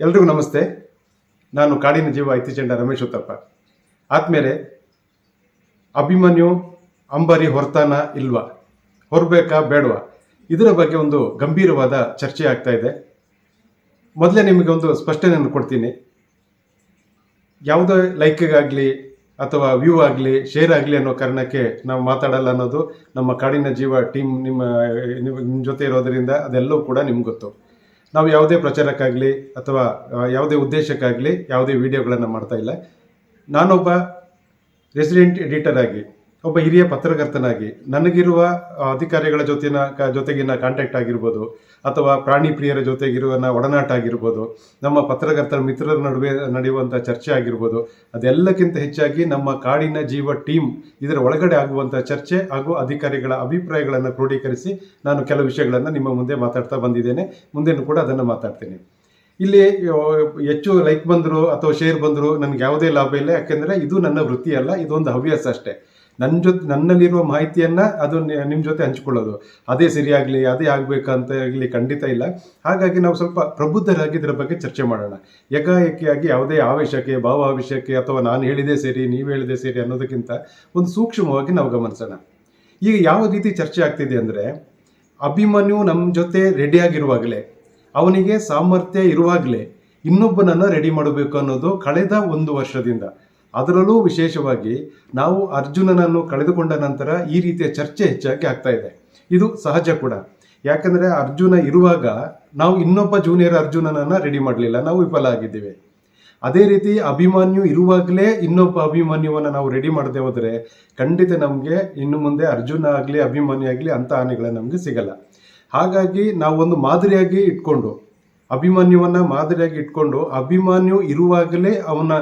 ಎಲ್ರಿಗೂ ನಮಸ್ತೆ. ನಾನು ಕಾಡಿನ ಜೀವ ಇತ್ತೀಚೆಂಡ ರಮೇಶ್ ಉತ್ತಪ್ಪ. ಆದಮೇಲೆ ಅಭಿಮನ್ಯು, ಅಂಬರಿ ಹೊರತಾನ ಇಲ್ವಾ? ಹೊರಬೇಕಾ ಬೇಡವಾ? ಇದರ ಬಗ್ಗೆ ಒಂದು ಗಂಭೀರವಾದ ಚರ್ಚೆ ಆಗ್ತಾ ಇದೆ. ಮೊದಲೇ ನಿಮಗೆ ಒಂದು ಸ್ಪಷ್ಟನೆಯನ್ನು ಕೊಡ್ತೀನಿ. ಯಾವುದೇ ಲೈಕ್ಗಾಗಲಿ ಅಥವಾ ವ್ಯೂ ಆಗಲಿ, ಶೇರ್ ಆಗಲಿ ಅನ್ನೋ ಕಾರಣಕ್ಕೆ ನಾವು ಮಾತಾಡಲ್ಲ ಅನ್ನೋದು ನಮ್ಮ ಕಾಡಿನ ಜೀವ ಟೀಮ್ ನಿಮ್ಮ ನಿಮ್ಮ ನಿಮ್ಮ ಜೊತೆ ಇರೋದರಿಂದ ಅದೆಲ್ಲವೂ ಕೂಡ ನಿಮ್ಗೆ ಗೊತ್ತು. ನಾವು ಯಾವುದೇ ಪ್ರಚಾರಕ್ಕಾಗಲಿ ಅಥವಾ ಯಾವುದೇ ಉದ್ದೇಶಕ್ಕಾಗಲಿ ಯಾವುದೇ ವಿಡಿಯೋಗಳನ್ನು ಮಾಡ್ತಾ ಇಲ್ಲ. ನಾನೊಬ್ಬ ರೆಸಿಡೆಂಟ್ ಎಡಿಟರ್ ಆಗಿ ಒಬ್ಬ ಹಿರಿಯ ಪತ್ರಕರ್ತನಾಗಿ ನನಗಿರುವ ಅಧಿಕಾರಿಗಳ ಜೊತೆನ ಜೊತೆಗಿನ ಕಾಂಟ್ಯಾಕ್ಟ್ ಆಗಿರ್ಬೋದು, ಅಥವಾ ಪ್ರಾಣಿ ಪ್ರಿಯರ ಜೊತೆಗಿರುವ ಒಡನಾಟ ಆಗಿರ್ಬೋದು, ನಮ್ಮ ಪತ್ರಕರ್ತರ ಮಿತ್ರರ ನಡುವೆ ನಡೆಯುವಂಥ ಚರ್ಚೆ ಆಗಿರ್ಬೋದು, ಅದೆಲ್ಲಕ್ಕಿಂತ ಹೆಚ್ಚಾಗಿ ನಮ್ಮ ಕಾಡಿನ ಜೀವ ಟೀಮ್ ಇದರ ಒಳಗಡೆ ಆಗುವಂಥ ಚರ್ಚೆ ಹಾಗೂ ಅಧಿಕಾರಿಗಳ ಅಭಿಪ್ರಾಯಗಳನ್ನು ಕ್ರೋಢೀಕರಿಸಿ ನಾನು ಕೆಲವು ವಿಷಯಗಳನ್ನು ನಿಮ್ಮ ಮುಂದೆ ಮಾತಾಡ್ತಾ ಬಂದಿದ್ದೇನೆ. ಮುಂದೆನೂ ಕೂಡ ಅದನ್ನು ಮಾತಾಡ್ತೀನಿ. ಇಲ್ಲಿ ಹೆಚ್ಚು ಲೈಕ್ ಬಂದರು ಅಥವಾ ಶೇರ್ ಬಂದರು ನನಗೆ ಯಾವುದೇ ಲಾಭ ಇಲ್ಲ. ಯಾಕೆಂದರೆ ಇದು ನನ್ನ ವೃತ್ತಿ ಅಲ್ಲ ಇದೊಂದು ಹವ್ಯಾಸ ಅಷ್ಟೇ. ನನ್ನ ಜೊತೆ ನನ್ನಲ್ಲಿರುವ ಮಾಹಿತಿಯನ್ನು ಅದು ನಿಮ್ಮ ಜೊತೆ ಹಂಚ್ಕೊಳ್ಳೋದು. ಅದೇ ಸರಿಯಾಗಲಿ, ಅದೇ ಆಗಬೇಕಂತ ಆಗಲಿ ಖಂಡಿತ ಇಲ್ಲ. ಹಾಗಾಗಿ ನಾವು ಸ್ವಲ್ಪ ಪ್ರಬುದ್ಧರಾಗಿ ಇದರ ಬಗ್ಗೆ ಚರ್ಚೆ ಮಾಡೋಣ. ಏಕಾಏಕಿಯಾಗಿ ಯಾವುದೇ ಆವೇಶಕ್ಕೆ, ಭಾವಾವೇಶಕ್ಕೆ ಅಥವಾ ನಾನು ಹೇಳಿದೆ ಸರಿ, ನೀವು ಹೇಳಿದೆ ಸರಿ ಅನ್ನೋದಕ್ಕಿಂತ ಒಂದು ಸೂಕ್ಷ್ಮವಾಗಿ ನಾವು ಗಮನಿಸೋಣ. ಈಗ ಯಾವ ರೀತಿ ಚರ್ಚೆ ಆಗ್ತಿದೆ ಅಂದರೆ, ಅಭಿಮನ್ಯು ನಮ್ಮ ಜೊತೆ ರೆಡಿಯಾಗಿರುವಾಗಲೇ ಅವನಿಗೆ ಸಾಮರ್ಥ್ಯ ಇರುವಾಗಲೇ ಇನ್ನೊಬ್ಬನನ್ನು ರೆಡಿ ಮಾಡಬೇಕು ಅನ್ನೋದು ಕಳೆದ ಒಂದು ವರ್ಷದಿಂದ. ಅದರಲ್ಲೂ ವಿಶೇಷವಾಗಿ ನಾವು ಅರ್ಜುನನನ್ನು ಕಳೆದುಕೊಂಡ ನಂತರ ಈ ರೀತಿಯ ಚರ್ಚೆ ಹೆಚ್ಚಾಗಿ ಆಗ್ತಾ ಇದೆ. ಇದು ಸಹಜ ಕೂಡ. ಯಾಕಂದರೆ ಅರ್ಜುನ ಇರುವಾಗ ನಾವು ಇನ್ನೊಬ್ಬ ಜೂನಿಯರ್ ಅರ್ಜುನನನ್ನು ರೆಡಿ ಮಾಡಲಿಲ್ಲ. ನಾವು ವಿಫಲ ಆಗಿದ್ದೀವಿ. ಅದೇ ರೀತಿ ಅಭಿಮಾನ್ಯು ಇರುವಾಗಲೇ ಇನ್ನೊಬ್ಬ ಅಭಿಮಾನ್ಯುವನ್ನು ನಾವು ರೆಡಿ ಮಾಡದೆ ಹೋದರೆ ಖಂಡಿತ ನಮಗೆ ಇನ್ನು ಮುಂದೆ ಅರ್ಜುನ ಆಗಲಿ, ಅಭಿಮನ್ಯು ಆಗಲಿ ಅಂಥ ನಮಗೆ ಸಿಗಲ್ಲ. ಹಾಗಾಗಿ ನಾವು ಒಂದು ಮಾದರಿಯಾಗಿ ಇಟ್ಕೊಂಡು ಅಭಿಮನ್ಯುವನ್ನ ಮಾದರಿಯಾಗಿ ಇಟ್ಕೊಂಡು ಅಭಿಮನ್ಯು ಇರುವಾಗಲೇ ಅವನ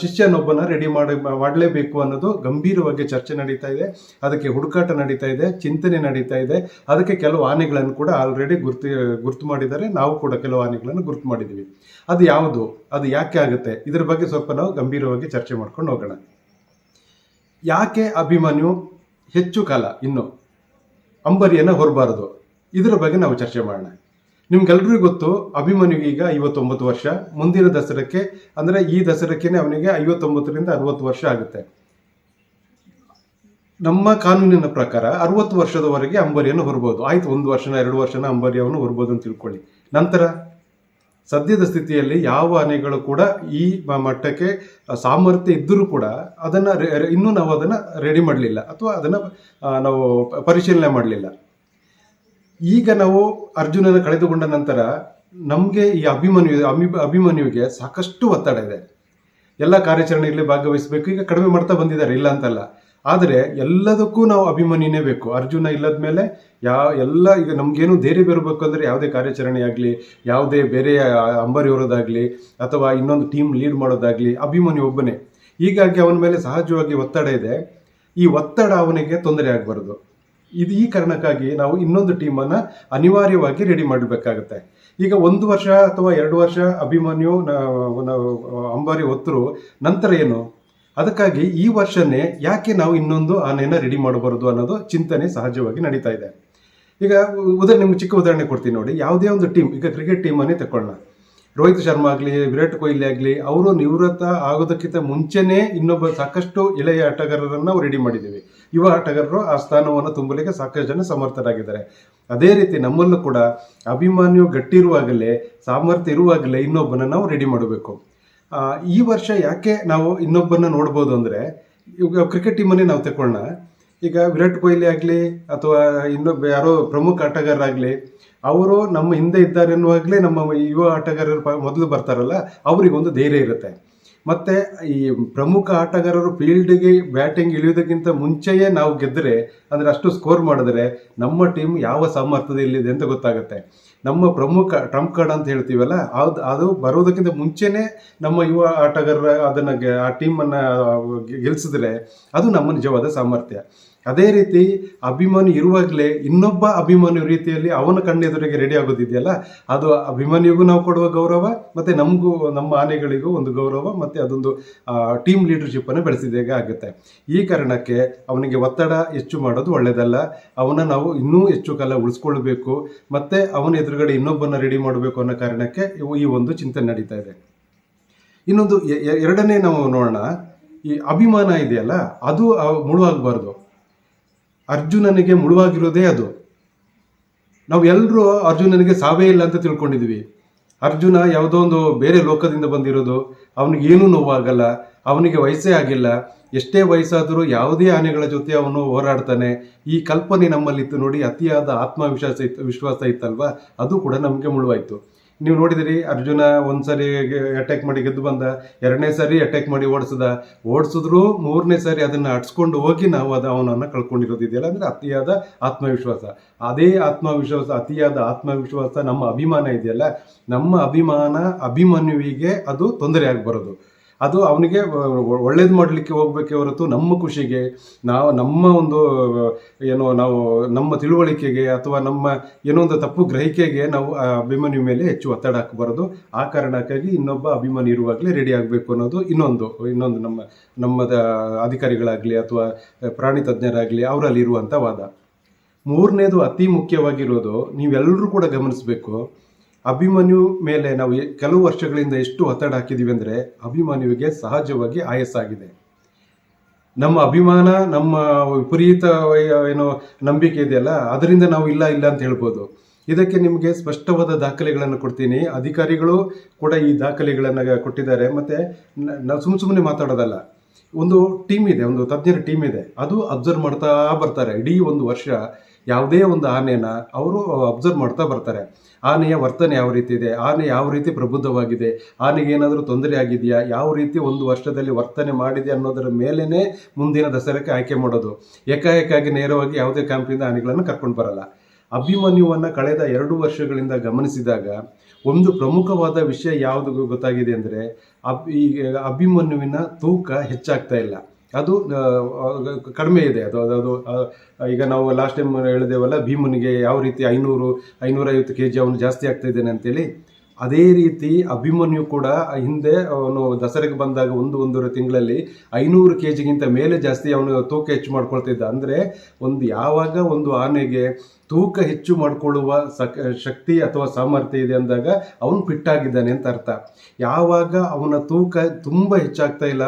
ಶಿಷ್ಯನೊಬ್ಬನ ರೆಡಿ ಮಾಡಿ, ಮಾಡಲೇಬೇಕು ಅನ್ನೋದು ಗಂಭೀರವಾಗಿ ಚರ್ಚೆ ನಡೀತಾ ಇದೆ. ಅದಕ್ಕೆ ಹುಡುಕಾಟ ನಡೀತಾ ಇದೆ, ಚಿಂತನೆ ನಡೀತಾ ಇದೆ. ಅದಕ್ಕೆ ಕೆಲವು ಆನೆಗಳನ್ನು ಕೂಡ ಆಲ್ರೆಡಿ ಗುರುತು, ಗುರ್ತು ಮಾಡಿದ್ದಾರೆ. ನಾವು ಕೂಡ ಕೆಲವು ಆನೆಗಳನ್ನು ಗುರ್ತು ಮಾಡಿದ್ದೀವಿ. ಅದು ಯಾವುದು? ಅದು ಯಾಕೆ ಆಗುತ್ತೆ? ಇದ್ರ ಬಗ್ಗೆ ಸ್ವಲ್ಪ ನಾವು ಗಂಭೀರವಾಗಿ ಚರ್ಚೆ ಮಾಡ್ಕೊಂಡು ಹೋಗೋಣ. ಯಾಕೆ ಅಭಿಮನ್ಯು ಹೆಚ್ಚು ಕಾಲ ಇನ್ನು ಅಂಬರಿಯನ್ನು ಹೊರಬಾರದು? ಇದರ ಬಗ್ಗೆ ನಾವು ಚರ್ಚೆ ಮಾಡೋಣ. ನಿಮ್ಗೆಲ್ರಿಗೂ ಗೊತ್ತು, ಅಭಿಮನ್ಯುಗೆ ಈಗ ಐವತ್ತೊಂಬತ್ತು ವರ್ಷ. ಮುಂದಿನ ದಸರಕ್ಕೆ, ಅಂದರೆ ಈ ದಸರಕ್ಕೇನೆ ಅವನಿಗೆ ಐವತ್ತೊಂಬತ್ತರಿಂದ ಅರವತ್ತು ವರ್ಷ ಆಗುತ್ತೆ. ನಮ್ಮ ಕಾನೂನಿನ ಪ್ರಕಾರ ಅರವತ್ತು ವರ್ಷದವರೆಗೆ ಅಂಬರಿಯನ್ನು ಹೊರಬಹುದು ಆಯ್ತು, ಒಂದು ವರ್ಷನ, ಎರಡು ವರ್ಷನ ಅಂಬರಿಯನ್ನು ಹೊರಬಹುದು ಅಂತ ತಿಳ್ಕೊಳ್ಳಿ. ನಂತರ, ಸದ್ಯದ ಸ್ಥಿತಿಯಲ್ಲಿ ಯಾವ ಆನೆಗಳು ಕೂಡ ಈ ಮಟ್ಟಕ್ಕೆ ಸಾಮರ್ಥ್ಯ ಇದ್ದರೂ ಕೂಡ ಅದನ್ನು ಇನ್ನೂ ನಾವು ಅದನ್ನು ರೆಡಿ ಮಾಡಲಿಲ್ಲ. ಅಥವಾ ಅದನ್ನು ನಾವು ಪರಿಶೀಲನೆ ಮಾಡಲಿಲ್ಲ. ಈಗ ನಾವು ಅರ್ಜುನನ ಕಳೆದುಕೊಂಡ ನಂತರ ನಮಗೆ ಈ ಅಭಿಮನ್ಯು, ಅಭಿ ಅಭಿಮನ್ಯುವಿಗೆ ಸಾಕಷ್ಟು ಒತ್ತಡ ಇದೆ. ಎಲ್ಲ ಕಾರ್ಯಾಚರಣೆಯಲ್ಲಿ ಭಾಗವಹಿಸಬೇಕು. ಈಗ ಕಡಿಮೆ ಮಾಡ್ತಾ ಬಂದಿದ್ದಾರೆ, ಇಲ್ಲ ಅಂತಲ್ಲ. ಆದರೆ ಎಲ್ಲದಕ್ಕೂ ನಾವು ಅಭಿಮನ್ಯುನೇ ಬೇಕು. ಅರ್ಜುನ ಇಲ್ಲದ ಮೇಲೆ ಯಾವ ಎಲ್ಲ, ಈಗ ನಮಗೇನು ಧೈರ್ಯ ಬರಬೇಕು ಅಂದರೆ ಯಾವುದೇ ಕಾರ್ಯಾಚರಣೆ ಆಗಲಿ, ಯಾವುದೇ ಬೇರೆ ಅಂಬರಿ ಹೊರೋದಾಗಲಿ ಅಥವಾ ಇನ್ನೊಂದು ಟೀಮ್ ಲೀಡ್ ಮಾಡೋದಾಗಲಿ, ಅಭಿಮನ್ಯು ಒಬ್ಬನೇ. ಹೀಗಾಗಿ ಅವನ ಮೇಲೆ ಸಹಜವಾಗಿ ಒತ್ತಡ ಇದೆ. ಈ ಒತ್ತಡ ಅವನಿಗೆ ತೊಂದರೆ ಆಗಬಾರ್ದು. ಇದು ಈ ಕಾರಣಕ್ಕಾಗಿ ನಾವು ಇನ್ನೊಂದು ಟೀಮನ್ನು ಅನಿವಾರ್ಯವಾಗಿ ರೆಡಿ ಮಾಡಬೇಕಾಗುತ್ತೆ. ಈಗ ಒಂದು ವರ್ಷ ಅಥವಾ ಎರಡು ವರ್ಷ ಅಭಿಮನ್ಯು ಅಂಬಾರಿ ಹೊತ್ತರು ನಂತರ ಏನು? ಅದಕ್ಕಾಗಿ ಈ ವರ್ಷನೇ ಯಾಕೆ ನಾವು ಇನ್ನೊಂದು ಆನೆಯನ್ನು ರೆಡಿ ಮಾಡಬಾರದು ಅನ್ನೋದು ಚಿಂತನೆ ಸಹಜವಾಗಿ ನಡೀತಾ ಇದೆ. ಈಗ ಉದಾಹರಣೆ ನಿಮ್ಗೆ ಚಿಕ್ಕ ಉದಾಹರಣೆ ಕೊಡ್ತೀನಿ ನೋಡಿ. ಯಾವುದೇ ಒಂದು ಟೀಮ್, ಈಗ ಕ್ರಿಕೆಟ್ ಟೀಮನ್ನೇ ತಕೊಳ್ಳೋಣ ರೋಹಿತ್ ಶರ್ಮಾ ಆಗಲಿ, ವಿರಾಟ್ ಕೊಹ್ಲಿ ಆಗಲಿ, ಅವರು ನಿವೃತ್ತ ಆಗೋದಕ್ಕಿಂತ ಮುಂಚೆನೇ ಇನ್ನೊಬ್ಬ ಸಾಕಷ್ಟು ಎಳೆಯ ಆಟಗಾರರನ್ನು ನಾವು ರೆಡಿ ಮಾಡಿದ್ದೀವಿ. ಯುವ ಆಟಗಾರರು ಆ ಸ್ಥಾನವನ್ನು ತುಂಬಲಿಕ್ಕೆ ಸಾಕಷ್ಟು ಜನ ಸಮರ್ಥರಾಗಿದ್ದಾರೆ. ಅದೇ ರೀತಿ ನಮ್ಮಲ್ಲೂ ಕೂಡ ಅಭಿಮಾನ್ಯು ಗಟ್ಟಿರುವಾಗಲೇ ಸಾಮರ್ಥ್ಯ ಇರುವಾಗಲೇ ಇನ್ನೊಬ್ಬನ ನಾವು ರೆಡಿ ಮಾಡಬೇಕು. ಈ ವರ್ಷ ಯಾಕೆ ನಾವು ಇನ್ನೊಬ್ಬನ ನೋಡ್ಬೋದು ಅಂದರೆ, ಈಗ ಕ್ರಿಕೆಟ್ ಟೀಮನ್ನೇ ನಾವು ತಗೊಳ್ಳೋಣ ಈಗ ವಿರಾಟ್ ಕೊಹ್ಲಿ ಆಗಲಿ ಅಥವಾ ಇನ್ನೊಬ್ಬ ಯಾರೋ ಪ್ರಮುಖ ಆಟಗಾರರಾಗಲಿ ಅವರು ನಮ್ಮ ಹಿಂದೆ ಇದ್ದಾರೆ ಎನ್ನುವಾಗಲೇ ನಮ್ಮ ಯುವ ಆಟಗಾರರು ಮೊದಲು ಬರ್ತಾರಲ್ಲ, ಅವರಿಗೊಂದು ಧೈರ್ಯ ಇರುತ್ತೆ. ಮತ್ತು ಈ ಪ್ರಮುಖ ಆಟಗಾರರು ಫೀಲ್ಡ್ಗೆ ಬ್ಯಾಟಿಂಗ್ ಇಳಿಯೋದಕ್ಕಿಂತ ಮುಂಚೆಯೇ ನಾವು ಗೆದ್ದರೆ ಅಂದರೆ ಅಷ್ಟು ಸ್ಕೋರ್ ಮಾಡಿದ್ರೆ ನಮ್ಮ ಟೀಮ್ ಯಾವ ಸಾಮರ್ಥ್ಯದಲ್ಲಿದೆ ಅಂತ ಗೊತ್ತಾಗುತ್ತೆ. ನಮ್ಮ ಪ್ರಮುಖ ಟ್ರಂಪ್ ಕಾರ್ಡ್ ಅಂತ ಹೇಳ್ತೀವಲ್ಲ, ಅದು ಅದು ಬರೋದಕ್ಕಿಂತ ಮುಂಚೆನೇ ನಮ್ಮ ಯುವ ಆಟಗಾರರ ಅದನ್ನು ಆ ಟೀಮನ್ನು ಗೆಲ್ಲಿಸಿದ್ರೆ ಅದು ನಮ್ಮ ನಿಜವಾದ ಸಾಮರ್ಥ್ಯ. ಅದೇ ರೀತಿ ಅಭಿಮಾನಿ ಇರುವಾಗಲೇ ಇನ್ನೊಬ್ಬ ಅಭಿಮಾನಿ ರೀತಿಯಲ್ಲಿ ಅವನ ಕಣ್ಣೆದುರಿಗೆ ರೆಡಿ ಆಗೋದಿದೆಯಲ್ಲ? ಅದು ಅಭಿಮಾನಿಗೂ ನಾವು ಕೊಡುವ ಗೌರವ, ಮತ್ತೆ ನಮಗೂ, ನಮ್ಮ ಆನೆಗಳಿಗೂ ಒಂದು ಗೌರವ, ಮತ್ತೆ ಅದೊಂದು ಟೀಮ್ ಲೀಡರ್ಶಿಪ್ ಅನ್ನು ಬೆಳೆಸಿದಾಗ ಆಗುತ್ತೆ. ಈ ಕಾರಣಕ್ಕೆ ಅವನಿಗೆ ಒತ್ತಡ ಹೆಚ್ಚು ಮಾಡೋದು ಒಳ್ಳೆಯದಲ್ಲ ಅವನ ನಾವು ಇನ್ನೂ ಹೆಚ್ಚು ಕಾಲ ಉಳಿಸ್ಕೊಳ್ಬೇಕು, ಮತ್ತೆ ಅವನ ಎದುರುಗಡೆ ಇನ್ನೊಬ್ಬನ ರೆಡಿ ಮಾಡಬೇಕು ಅನ್ನೋ ಕಾರಣಕ್ಕೆ ಈ ಒಂದು ಚಿಂತನೆ ನಡೀತಾ ಇದೆ. ಇನ್ನೊಂದು ಎರಡನೇ ನಾವು ನೋಡೋಣ. ಈ ಅಭಿಮಾನ ಇದೆಯಲ್ಲ, ಅದು ಮುಳುವಾಗಬಾರ್ದು. ಅರ್ಜುನನಿಗೆ ಮುಳುವಾಗಿರೋದೇ ಅದು. ನಾವು ಎಲ್ಲರೂ ಅರ್ಜುನನಿಗೆ ಸಾವೇ ಇಲ್ಲ ಅಂತ ತಿಳ್ಕೊಂಡಿದ್ವಿ. ಅರ್ಜುನ ಯಾವುದೋ ಒಂದು ಬೇರೆ ಲೋಕದಿಂದ ಬಂದಿರೋದು. ಅವನಿಗೆ ಏನೂ ನೋವಾಗಲ್ಲ. ಅವನಿಗೆ ವಯಸ್ಸೇ ಆಗಿಲ್ಲ. ಎಷ್ಟೇ ವಯಸ್ಸಾದರೂ ಯಾವುದೇ ಆನೆಗಳ ಜೊತೆ ಅವನು ಹೋರಾಡ್ತಾನೆ. ಈ ಕಲ್ಪನೆ ನಮ್ಮಲ್ಲಿತ್ತು ನೋಡಿ ಅತಿಯಾದ ಆತ್ಮವಿಶ್ವಾಸ ಇತ್ತು ವಿಶ್ವಾಸ ಇತ್ತಲ್ವಾ? ಅದು ಕೂಡ ನಮಗೆ ಮುಳುವಾಯ್ತು. ನೀವು ನೋಡಿದಿರಿ, ಅರ್ಜುನ ಒಂದ್ಸರಿ ಅಟ್ಯಾಕ್ ಮಾಡಿ ಗೆದ್ದು ಬಂದ, ಎರಡನೇ ಸಾರಿ ಅಟ್ಯಾಕ್ ಮಾಡಿ ಓಡಿಸದ. ಓಡಿಸಿದ್ರು ಮೂರನೇ ಸಾರಿ ಅದನ್ನ ಅಟ್ಸ್ಕೊಂಡು ಹೋಗಿ ನಾವು ಅದು ಕಳ್ಕೊಂಡಿರೋದು ಕಳ್ಕೊಂಡಿರೋದಿದೆಯಲ್ಲ ಅಂದ್ರೆ ಅತಿಯಾದ ಆತ್ಮವಿಶ್ವಾಸ. ಅದೇ ಆತ್ಮವಿಶ್ವಾಸ, ಅತಿಯಾದ ಆತ್ಮವಿಶ್ವಾಸ ನಮ್ಮ ಅಭಿಮಾನ ಇದೆಯಲ್ಲ? ನಮ್ಮ ಅಭಿಮಾನ, ಅಭಿಮನ್ಯುವಿಗೆ ಅದು ತೊಂದರೆ ಆಗಬಾರದು. ಅದು ಅವನಿಗೆ ಒಳ್ಳೇದು ಮಾಡಲಿಕ್ಕೆ ಹೋಗ್ಬೇಕೆ ಹೊರತು ನಮ್ಮ ಖುಷಿಗೆ, ನಾವು ನಮ್ಮ ಒಂದು ಏನು ನಾವು ನಮ್ಮ ತಿಳುವಳಿಕೆಗೆ ಅಥವಾ ನಮ್ಮ ಏನೋ ಒಂದು ತಪ್ಪು ಗ್ರಹಿಕೆಗೆ ನಾವು ಅಭಿಮಾನಿ ಮೇಲೆ ಹೆಚ್ಚು ಒತ್ತಡ ಹಾಕಬಾರದು. ಆ ಕಾರಣಕ್ಕಾಗಿ ಇನ್ನೊಬ್ಬ ಅಭಿಮಾನಿ ಇರುವಾಗಲೇ ರೆಡಿ ಆಗಬೇಕು ಅನ್ನೋದು ಇನ್ನೊಂದು ಇನ್ನೊಂದು ನಮ್ಮ, ನಮ್ಮದ ಅಧಿಕಾರಿಗಳಾಗಲಿ ಅಥವಾ ಪ್ರಾಣಿ ತಜ್ಞರಾಗಲಿ ಅವರಲ್ಲಿ ಇರುವಂಥ ವಾದ. ಮೂರನೇದು ಅತಿ ಮುಖ್ಯವಾಗಿರೋದು ನೀವೆಲ್ಲರೂ ಕೂಡ ಗಮನಿಸಬೇಕು ಅಭಿಮನ್ಯು ಮೇಲೆ ನಾವು ಕೆಲವು ವರ್ಷಗಳಿಂದ ಎಷ್ಟು ಒತ್ತಡ ಹಾಕಿದೀವಿ ಅಂದರೆ ಅಭಿಮನ್ಯುವಿಗೆ ಸಹಜವಾಗಿ ಆಯಸ್ಸಾಗಿದೆ ನಮ್ಮ ಅಭಿಮಾನ, ನಮ್ಮ ವಿಪರೀತ ಏನು ಏನೋ ನಂಬಿಕೆ ಇದೆಯಲ್ಲ ಅದರಿಂದ ನಾವು ಇಲ್ಲ ಇಲ್ಲ ಅಂತ ಹೇಳ್ಬೋದು. ಇದಕ್ಕೆ ನಿಮಗೆ ಸ್ಪಷ್ಟವಾದ ದಾಖಲೆಗಳನ್ನು ಕೊಡ್ತೀನಿ. ಅಧಿಕಾರಿಗಳು ಕೂಡ ಈ ದಾಖಲೆಗಳನ್ನು ಕೊಟ್ಟಿದ್ದಾರೆ. ಮತ್ತು ನಾವು ಸುಮ್ಮ ಸುಮ್ಮನೆ ಮಾತಾಡೋದಲ್ಲ. ಒಂದು ಟೀಮ್ ಇದೆ, ಒಂದು ತಜ್ಞರ ಟೀಮ್ ಇದೆ. ಅದು ಅಬ್ಸರ್ವ್ ಮಾಡ್ತಾ ಬರ್ತಾರೆ. ಇಡೀ ಒಂದು ವರ್ಷ ಯಾವುದೇ ಒಂದು ಆನೆನ ಅವರು ಅಬ್ಸರ್ವ್ ಮಾಡ್ತಾ ಬರ್ತಾರೆ. ಆನೆಯ ವರ್ತನೆ ಯಾವ ರೀತಿ ಇದೆ? ಆನೆ ಯಾವ ರೀತಿ ಪ್ರಬುದ್ಧವಾಗಿದೆ? ಆನೆಗೆ ಏನಾದರೂ ತೊಂದರೆ ಆಗಿದೆಯಾ? ಯಾವ ರೀತಿ ಒಂದು ವರ್ಷದಲ್ಲಿ ವರ್ತನೆ ಮಾಡಿದೆ ಅನ್ನೋದರ ಮೇಲೇ ಮುಂದಿನ ದಸರಾಕ್ಕೆ ಆಯ್ಕೆ ಮಾಡೋದು. ಏಕಾಏಕಾಗಿ ನೇರವಾಗಿ ಯಾವುದೇ ಕ್ಯಾಂಪಿಂದ ಆನೆಗಳನ್ನು ಕರ್ಕೊಂಡು ಬರಲ್ಲ. ಅಭಿಮನ್ಯುವನ್ನು ಕಳೆದ ಎರಡು ವರ್ಷಗಳಿಂದ ಗಮನಿಸಿದಾಗ ಒಂದು ಪ್ರಮುಖವಾದ ವಿಷಯ ಯಾವುದು ಗೊತ್ತಾಗಿದೆ ಅಂದರೆ ಅಬ್ ಈ ಅಭಿಮನ್ಯುವಿನ ತೂಕ ಹೆಚ್ಚಾಗ್ತಾ ಇಲ್ಲ. ಅದು ಕಡಿಮೆ ಇದೆ. ಅದು ಅದು ಅದು ಈಗ ನಾವು ಲಾಸ್ಟ್ ಟೈಮ್ ಹೇಳಿದೆವಲ್ಲ, ಭೀಮನಿಗೆ ಯಾವ ರೀತಿ ಐನೂರು, ಐನೂರೈವತ್ತು ಕೆ ಜಿ ಅವನು ಜಾಸ್ತಿ ಆಗ್ತಾ ಅಂತೇಳಿ, ಅದೇ ರೀತಿ ಅಭಿಮನ್ಯು ಕೂಡ ಹಿಂದೆ ಅವನು ದಸರೆಗೆ ಬಂದಾಗ ಒಂದು, ಒಂದೂವರೆ ತಿಂಗಳಲ್ಲಿ ಐನೂರು ಕೆ ಜಿಗಿಂತ ಮೇಲೆ ಜಾಸ್ತಿ ಅವನು ತೂಕ ಹೆಚ್ಚು ಮಾಡ್ಕೊಳ್ತಿದ್ದ. ಅಂದರೆ, ಒಂದು ಯಾವಾಗ ಒಂದು ಆನೆಗೆ ತೂಕ ಹೆಚ್ಚು ಮಾಡಿಕೊಳ್ಳುವ ಸಕ್, ಶಕ್ತಿ ಅಥವಾ ಸಾಮರ್ಥ್ಯ ಇದೆ ಅಂದಾಗ ಅವನು ಫಿಟ್ಟಾಗಿದ್ದಾನೆ ಅಂತ ಅರ್ಥ. ಯಾವಾಗ ಅವನ ತೂಕ ತುಂಬ ಹೆಚ್ಚಾಗ್ತಾ ಇಲ್ಲ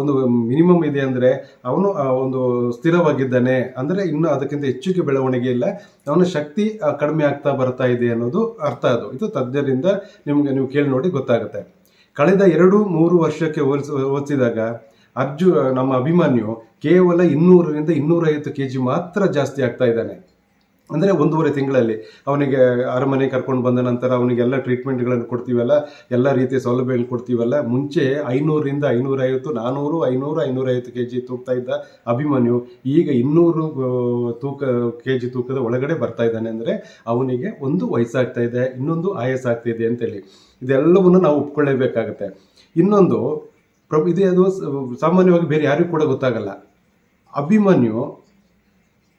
ಒಂದು ಮಿನಿಮಮ್ ಇದೆ ಅಂದರೆ ಅವನು ಒಂದು ಸ್ಥಿರವಾಗಿದ್ದಾನೆ ಅಂದರೆ ಇನ್ನು ಅದಕ್ಕಿಂತ ಹೆಚ್ಚಿಗೆ ಬೆಳವಣಿಗೆ ಇಲ್ಲ. ಅವನ ಶಕ್ತಿ ಕಡಿಮೆ ಆಗ್ತಾ ಬರ್ತಾ ಇದೆ ಅನ್ನೋದು ಅರ್ಥ ಅದು. ಇದು ತಜ್ಞರಿಂದ ನಿಮಗೆ ನೀವು ಕೇಳಿ ನೋಡಿ ಗೊತ್ತಾಗುತ್ತೆ. ಕಳೆದ ಎರಡು, ಮೂರು ವರ್ಷಕ್ಕೆ ಹೋಲಿಸ, ಹೋಲಿಸಿದಾಗ ಅರ್ಜು, ನಮ್ಮ ಅಭಿಮನ್ಯು ಕೇವಲ ಇನ್ನೂರರಿಂದ ಇನ್ನೂರೈವತ್ತು ಕೆ ಜಿ ಮಾತ್ರ ಜಾಸ್ತಿ ಆಗ್ತಾ ಇದ್ದಾನೆ. ಅಂದರೆ ಒಂದೂವರೆ ತಿಂಗಳಲ್ಲಿ ಅವನಿಗೆ ಅರಮನೆ ಕರ್ಕೊಂಡು ಬಂದ ನಂತರ ಅವನಿಗೆ ಎಲ್ಲ ಟ್ರೀಟ್ಮೆಂಟ್ಗಳನ್ನು ಕೊಡ್ತೀವಲ್ಲ, ಎಲ್ಲ ರೀತಿಯ ಸೌಲಭ್ಯಗಳನ್ನು ಕೊಡ್ತೀವಲ್ಲ, ಮುಂಚೆ ಐನೂರರಿಂದ ಐನೂರೈವತ್ತು ನಾನ್ನೂರು ಐನೂರು, ಐನೂರೈವತ್ತು ಕೆ ಜಿ ತೂಕ್ತಾ ಇದ್ದ ಅಭಿಮನ್ಯು ಈಗ ಇನ್ನೂರು ತೂಕ ಕೆ ಜಿ ತೂಕದ ಒಳಗಡೆ ಬರ್ತಾ ಇದ್ದಾನೆ ಅಂದರೆ ಅವನಿಗೆ ಒಂದು ವಯಸ್ಸಾಗ್ತಾ ಇದೆ, ಇನ್ನೊಂದು ಆಯಸ್ ಆಗ್ತಾ ಇದೆ ಅಂತೇಳಿ. ಇದೆಲ್ಲವನ್ನು ನಾವು ಒಪ್ಕೊಳ್ಳೇಬೇಕಾಗತ್ತೆ. ಇನ್ನೊಂದು ಪ್ರ ಇದೇ ಅದು ಸಾಮಾನ್ಯವಾಗಿ ಬೇರೆ ಯಾರಿಗೂ ಕೂಡ ಗೊತ್ತಾಗಲ್ಲ. ಅಭಿಮನ್ಯು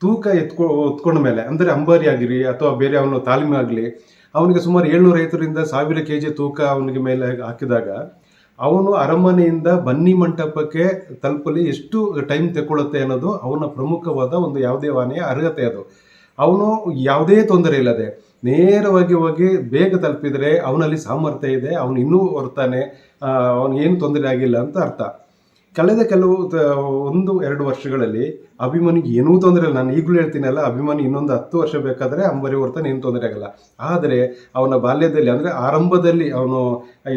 ತೂಕ ಎತ್ಕೊ ಎತ್ಕೊಂಡ ಮೇಲೆ, ಅಂದರೆ ಅಂಬಾರಿ ಆಗಿರಿ ಅಥವಾ ಬೇರೆ ಅವನು ತಾಲೀಮು ಆಗಲಿ, ಅವನಿಗೆ ಸುಮಾರು ಏಳ್ನೂರ ಐವತ್ತರಿಂದ ಸಾವಿರ ಕೆ ಜಿ ತೂಕ ಅವನಿಗೆ ಮೇಲೆ ಹಾಕಿದಾಗ, ಅವನು ಅರಮನೆಯಿಂದ ಬನ್ನಿ ಮಂಟಪಕ್ಕೆ ತಲುಪಲಿ ಎಷ್ಟು ಟೈಮ್ ತಗೊಳ್ಳುತ್ತೆ ಅನ್ನೋದು ಅವನ ಪ್ರಮುಖವಾದ ಒಂದು ಯಾವುದೇ ಆನೆಯ ಅರ್ಹತೆ ಅದು. ಅವನು ಯಾವುದೇ ತೊಂದರೆ ಇಲ್ಲದೆ ನೇರವಾಗಿ ಹೋಗಿ ಬೇಗ ತಲುಪಿದರೆ ಅವನಲ್ಲಿ ಸಾಮರ್ಥ್ಯ ಇದೆ, ಅವನು ಇನ್ನೂ ಹೊರ್ತಾನೆ ಅವನು ಏನು ತೊಂದರೆ ಆಗಿಲ್ಲ ಅಂತ ಅರ್ಥ. ಕಳೆದ ಕೆಲವು ಒಂದು, ಎರಡು ವರ್ಷಗಳಲ್ಲಿ ಅಭಿಮಾನಿಗೆ ಏನೂ ತೊಂದರೆ ಇಲ್ಲ. ನಾನು ಈಗಲೂ ಹೇಳ್ತೀನಲ್ಲ ಅಭಿಮಾನಿ ಇನ್ನೊಂದು ಹತ್ತು ವರ್ಷ ಬೇಕಾದರೆ ಅಂಬರಿ ಹೊರ್ತಾನೆ ಏನು ತೊಂದರೆ ಆಗಲ್ಲ. ಆದರೆ ಅವನ ಬಾಲ್ಯದಲ್ಲಿ ಅಂದರೆ ಆರಂಭದಲ್ಲಿ ಅವನು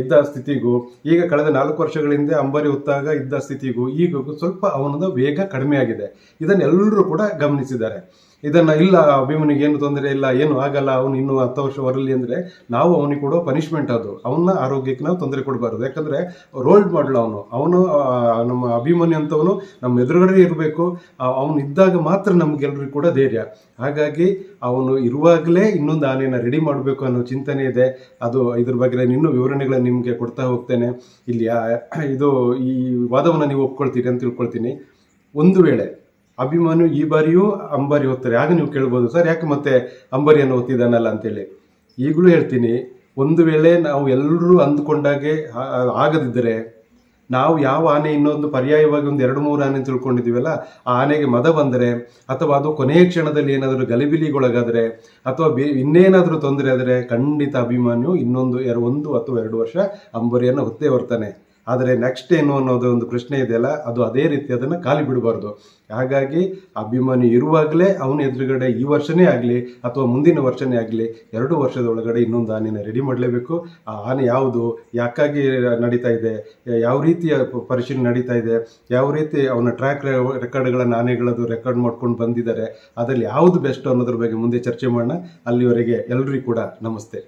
ಇದ್ದ ಸ್ಥಿತಿಗೂ, ಈಗ ಕಳೆದ ನಾಲ್ಕು ವರ್ಷಗಳ ಹಿಂದೆ ಅಂಬರಿ ಹೊತ್ತಾಗ ಇದ್ದ ಸ್ಥಿತಿಗೂ, ಈಗ ಸ್ವಲ್ಪ ಅವನದ ವೇಗ ಕಡಿಮೆ ಆಗಿದೆ. ಇದನ್ನೆಲ್ಲರೂ ಕೂಡ ಗಮನಿಸಿದ್ದಾರೆ. ಇದನ್ನ ಇಲ್ಲ ಅಭಿಮಾನಿಗೆ ಏನು ತೊಂದರೆ ಇಲ್ಲ, ಏನು ಆಗಲ್ಲ, ಅವನು ಇನ್ನೂ ಹತ್ತು ವರ್ಷ ಹೊರಲಿ ಅಂದ್ರೆ ನಾವು ಅವನಿಗೆ ಕೊಡೋ ಪನಿಷ್ಮೆಂಟ್ ಅದು. ಅವನ ಆರೋಗ್ಯಕ್ಕೆ ನಾವು ತೊಂದರೆ ಕೊಡಬಾರ್ದು. ಯಾಕಂದ್ರೆ ರೋಲ್ ಮಾಡಲ್ ಅವನು. ಅವನು ನಮ್ಮ ಅಭಿಮಾನಿ ಅಂತವನು ನಮ್ಮ ಎದುರುಗಡೆ ಇರಬೇಕು. ಅವನು ಇದ್ದಾಗ ಮಾತ್ರ ನಮಗೆಲ್ಲರಿಗೂ ಕೂಡ ಧೈರ್ಯ. ಹಾಗಾಗಿ ಅವನು ಇರುವಾಗಲೇ ಇನ್ನೊಂದು ಆನೆಯನ್ನು ರೆಡಿ ಮಾಡಬೇಕು ಅನ್ನೋ ಚಿಂತನೆ ಇದೆ. ಅದು ಇದ್ರ ಬಗ್ಗೆ ನಾನು ಇನ್ನೂ ವಿವರಣೆಗಳನ್ನು ನಿಮಗೆ ಕೊಡ್ತಾ ಹೋಗ್ತೇನೆ. ಇಲ್ಲಿ ಇದು ಈ ವಾದವನ್ನು ನೀವು ಒಪ್ಕೊಳ್ತೀರಿ ಅಂತ ತಿಳ್ಕೊಳ್ತೀನಿ. ಒಂದು ವೇಳೆ ಅಭಿಮಾನಿ ಈ ಬಾರಿಯೂ ಅಂಬಾರಿ ಓದ್ತಾರೆ. ಆಗ ನೀವು ಕೇಳ್ಬೋದು, ಸರ್, ಯಾಕೆ ಮತ್ತೆ ಅಂಬಾರಿಯನ್ನು ಓದ್ತಿದ್ದಾನಲ್ಲ? ಅಂತೇಳಿ. ಈಗಲೂ ಹೇಳ್ತೀನಿ, ಒಂದು ವೇಳೆ ನಾವು ಎಲ್ಲರೂ ಅಂದುಕೊಂಡಾಗೆ ಆಗದಿದ್ದರೆ, ನಾವು ಯಾವ ಆನೆ ಇನ್ನೊಂದು ಪರ್ಯಾಯವಾಗಿ ಒಂದು ಎರಡು ಮೂರು ಆನೆ ತಿಳ್ಕೊಂಡಿದ್ದೀವಲ್ಲ, ಆ ಆನೆಗೆ ಮದ ಬಂದರೆ, ಅಥವಾ ಅದು ಕೊನೆಯ ಕ್ಷಣದಲ್ಲಿ ಏನಾದರೂ ಗಲಿಬಿಲಿಗೊಳಗಾದರೆ, ಅಥವಾ ಬೇ, ಇನ್ನೇನಾದರೂ ತೊಂದರೆ ಆದರೆ, ಖಂಡಿತ ಅಭಿಮಾನಿಯು ಇನ್ನೊಂದು, ಎರಡು, ಒಂದು ಅಥವಾ ಎರಡು ವರ್ಷ ಅಂಬರಿಯನ್ನು ಹೊತ್ತೇ ಬರ್ತಾನೆ ಆದರೆ ನೆಕ್ಸ್ಟ್ ಏನು ಅನ್ನೋದು ಒಂದು ಪ್ರಶ್ನೆ ಇದೆಯಲ್ಲ, ಅದು ಅದೇ ರೀತಿ ಅದನ್ನು ಖಾಲಿ ಬಿಡಬಾರ್ದು. ಹಾಗಾಗಿ ಅಭಿಮಾನಿ ಇರುವಾಗಲೇ ಅವನ ಎದುರುಗಡೆ ಈ ವರ್ಷನೇ ಆಗಲಿ ಅಥವಾ ಮುಂದಿನ ವರ್ಷನೇ ಆಗಲಿ ಎರಡು ವರ್ಷದ ಒಳಗಡೆ ಇನ್ನೊಂದು ಆನೆನ ರೆಡಿ ಮಾಡಲೇಬೇಕು. ಆ ಆನೆ ಯಾವುದು, ಯಾಕಾಗಿ ನಡೀತಾ ಇದೆ, ಯಾವ ರೀತಿಯ ಪರಿಶೀಲನೆ ನಡೀತಾ ಇದೆ, ಯಾವ ರೀತಿ ಅವನ ಟ್ರ್ಯಾಕ್ ರೆಕಾರ್ಡ್ಗಳನ್ನು ಆನೆಗಳದ್ದು ರೆಕಾರ್ಡ್ ಮಾಡ್ಕೊಂಡು ಬಂದಿದ್ದಾರೆ, ಅದರಲ್ಲಿ ಯಾವುದು ಬೆಸ್ಟ್ ಅನ್ನೋದ್ರ ಬಗ್ಗೆ ಮುಂದೆ ಚರ್ಚೆ ಮಾಡೋಣ. ಅಲ್ಲಿವರೆಗೆ ಎಲ್ಲರಿಗೂ ಕೂಡ ನಮಸ್ತೆ.